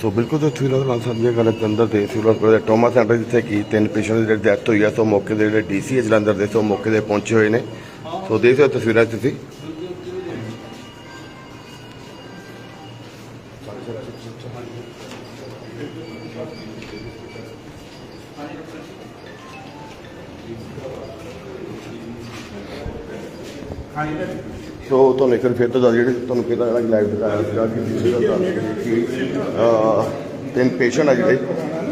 ਸੋ ਬਿਲਕੁਲ ਜੋ ਸਿਵਲ ਨਾਲ ਸਾਡੀਆਂ ਗੱਲਾਂ ਜਲੰਧਰ ਦੇ ਸਿਵਲ ਹਸਪਤਾਲ ਦੇ ਟਰੋਮਾ ਸੈਂਟਰ ਜਿੱਥੇ ਕਿ ਤਿੰਨ ਪੇਸ਼ੈਂਟ ਦੀ ਡੈਥ ਹੋਈ ਆ ਸੋ ਮੌਕੇ ਦੇ ਜਿਹੜੇ ਡੀਸੀ ਜਲੰਧਰ ਦੇ ਸੋ ਮੌਕੇ ਦੇ ਪਹੁੰਚੇ ਹੋਏ ਨੇ। ਸੋ ਦੇਖ ਸਕਦੇ ਤਸਵੀਰਾਂ ਤੁਸੀਂ। ਸੋ ਤੁਹਾਨੂੰ ਇੱਕ ਵਾਰ ਫਿਰ ਤੋਂ ਦੱਸ ਜਿਹੜੇ ਤੁਹਾਨੂੰ ਪਹਿਲਾਂ ਜਿਹੜਾ ਲਾਈਵ ਦਿਖਾਇਆ ਸੀਗਾ, ਕਿ ਡਿਜੀਟਲ ਦੱਸ ਕਿ ਤਿੰਨ ਪੇਸ਼ੈਂਟ ਆ ਜਿਹੜੇ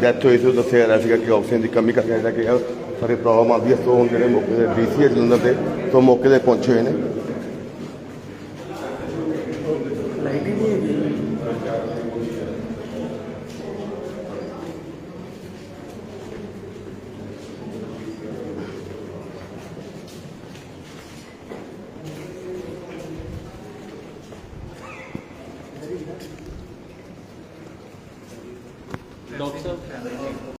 ਡੈਥ ਹੋਈ ਸੀ, ਉਹ ਦੱਸਿਆ ਜਾ ਰਿਹਾ ਸੀਗਾ ਕਿ ਆਕਸੀਜਨ ਦੀ ਕਮੀ ਕਰਕੇ ਜਿਹੜਾ ਕਿ ਇਹ ਸਾਰੇ ਪ੍ਰੋਬਲਮ ਆਉਂਦੀ ਹੈ। ਸੋ ਹੁਣ ਜਿਹੜੇ ਮੌਕੇ ਦੇ ਡੀਸੀ ਜਲੰਧਰ ਦੇ, ਸੋ ਮੌਕੇ ਤੇ ਪਹੁੰਚੇ ਹੋਏ ਨੇ। criteria again? Doctor?